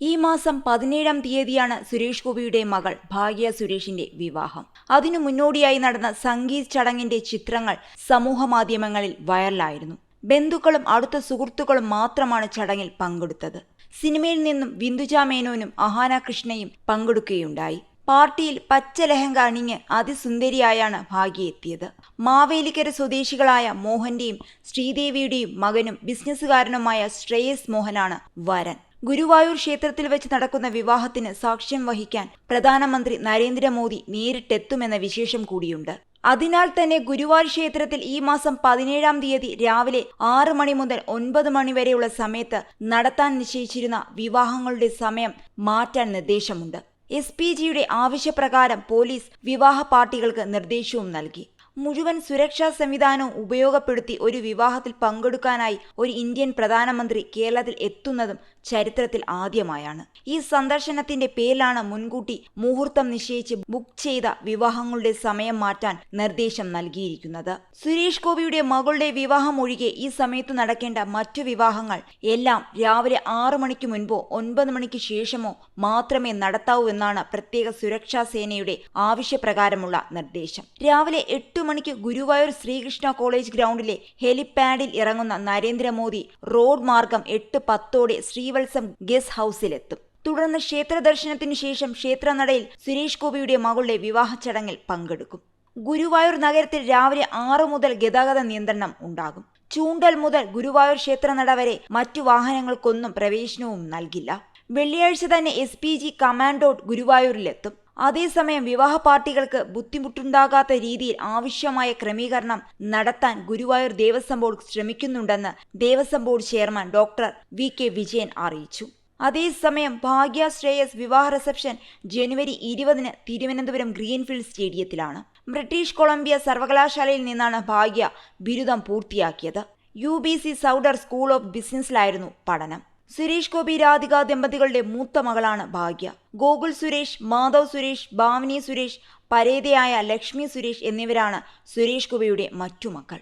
ഈ മാസം പതിനേഴാം തീയതിയാണ് സുരേഷ് ഗോപിയുടെ മകൾ ഭാഗ്യ സുരേഷിന്റെ വിവാഹം. അതിനു മുന്നോടിയായി നടന്ന സംഗീത് ചടങ്ങിന്റെ ചിത്രങ്ങൾ സമൂഹമാധ്യമങ്ങളിൽ വൈറലായിരുന്നു. ബന്ധുക്കളും അടുത്ത സുഹൃത്തുക്കളും മാത്രമാണ് ചടങ്ങിൽ പങ്കെടുത്തത്. സിനിമയിൽ നിന്നും വിന്ദുജ മേനോനും അഹാന കൃഷ്ണയും പങ്കെടുക്കുകയുണ്ടായി. പാർട്ടിയിൽ പച്ച ലഹങ്ക അണിഞ്ഞ് അതിസുന്ദരിയായാണ് ഭാഗ്യ എത്തിയത്. മാവേലിക്കര സ്വദേശികളായ മോഹന്റെയും ശ്രീദേവിയുടെയും മകനും ബിസിനസ്സുകാരനുമായ ശ്രേയസ് മോഹനാണ് വരൻ. ഗുരുവായൂർ ക്ഷേത്രത്തിൽ വെച്ച് നടക്കുന്ന വിവാഹത്തിന് സാക്ഷ്യം വഹിക്കാൻ പ്രധാനമന്ത്രി നരേന്ദ്രമോദി നേരിട്ടെത്തുമെന്ന വിശേഷം കൂടിയുണ്ട്. അതിനാൽ തന്നെ ഗുരുവായൂർ ക്ഷേത്രത്തിൽ ഈ മാസം പതിനേഴാം തീയതി രാവിലെ ആറ് മണി മുതൽ ഒൻപത് മണി വരെയുള്ള സമയത്ത് നടത്താൻ നിശ്ചയിച്ചിരുന്ന വിവാഹങ്ങളുടെ സമയം മാറ്റാൻ നിർദ്ദേശമുണ്ട്. എസ് പി ജിയുടെ ആവശ്യപ്രകാരം പോലീസ് വിവാഹ പാർട്ടികൾക്ക് നിർദ്ദേശവും നൽകി. മുഴുവൻ സുരക്ഷാ സംവിധാനവും ഉപയോഗപ്പെടുത്തി ഒരു വിവാഹത്തിൽ പങ്കെടുക്കാനായി ഒരു ഇന്ത്യൻ പ്രധാനമന്ത്രി കേരളത്തിൽ എത്തുന്നതും ചരിത്രത്തിൽ ആദ്യമായാണ്. ഈ സന്ദർശനത്തിന്റെ പേരിലാണ് മുൻകൂട്ടി മുഹൂർത്തം നിശ്ചയിച്ച് ബുക്ക് ചെയ്ത വിവാഹങ്ങളുടെ സമയം മാറ്റാൻ നിർദ്ദേശം നൽകിയിരിക്കുന്നത്. സുരേഷ് ഗോപിയുടെ മകളുടെ വിവാഹം ഒഴികെ ഈ സമയത്ത് നടക്കേണ്ട മറ്റു വിവാഹങ്ങൾ എല്ലാം രാവിലെ ആറു മണിക്ക് മുൻപോ ഒൻപത് മണിക്ക് ശേഷമോ മാത്രമേ നടത്താവൂ എന്നാണ് പ്രത്യേക സുരക്ഷാ സേനയുടെ ആവശ്യപ്രകാരമുള്ള നിർദ്ദേശം. രാവിലെ എട്ടു മണിക്ക് ഗുരുവായൂർ ശ്രീകൃഷ്ണ കോളേജ് ഗ്രൗണ്ടിലെ ഹെലിപാഡിൽ ഇറങ്ങുന്ന നരേന്ദ്രമോദി റോഡ് മാർഗം എട്ട് പത്തോടെ ശ്രീവത്സം ഗസ്റ്റ് ഹൌസിലെത്തും. തുടർന്ന് ക്ഷേത്ര ദർശനത്തിനു ശേഷം ക്ഷേത്രനടയിൽ സുരേഷ് ഗോപിയുടെ മകളുടെ വിവാഹ ചടങ്ങിൽ പങ്കെടുക്കും. ഗുരുവായൂർ നഗരത്തിൽ രാവിലെ ആറു മുതൽ ഗതാഗത നിയന്ത്രണം ഉണ്ടാകും. ചൂണ്ടൽ മുതൽ ഗുരുവായൂർ ക്ഷേത്രനട വരെ മറ്റു വാഹനങ്ങൾക്കൊന്നും പ്രവേശനവും നൽകില്ല. വെള്ളിയാഴ്ച തന്നെ എസ് പി ജി കമാൻഡോട്ട് ഗുരുവായൂരിലെത്തും. അതേസമയം വിവാഹ പാർട്ടികൾക്ക് ബുദ്ധിമുട്ടുണ്ടാകാത്ത രീതിയിൽ ആവശ്യമായ ക്രമീകരണം നടത്താൻ Guruvayur Devaswom board ശ്രമിക്കുന്നുണ്ടെന്ന് Devaswom board chairman doctor V K Vijayan അറിയിച്ചു. അതേസമയം ഭാഗ്യ ശ്രേയസ് വിവാഹ റിസപ്ഷൻ ജനുവരി ഇരുപതിന് തിരുവനന്തപുരം ഗ്രീൻഫീൽഡ് സ്റ്റേഡിയത്തിലാണ്. ബ്രിട്ടീഷ് കൊളംബിയ സർവകലാശാലയിൽ നിന്നാണ് ഭാഗ്യ ബിരുദം പൂർത്തിയാക്കിയത്. U B C Sauder school of ബിസിനസ്സിലായിരുന്നു പഠനം. സുരേഷ് ഗോപി രാധിക ദമ്പതികളുടെ മൂത്ത മകളാണ് ഭാഗ്യ. ഗോകുൽ സുരേഷ് മാധവ് സുരേഷ് ഭാവനി സുരേഷ് പരേതയായ ലക്ഷ്മി സുരേഷ് എന്നിവരാണ് സുരേഷ് ഗോപിയുടെ മറ്റു മക്കൾ.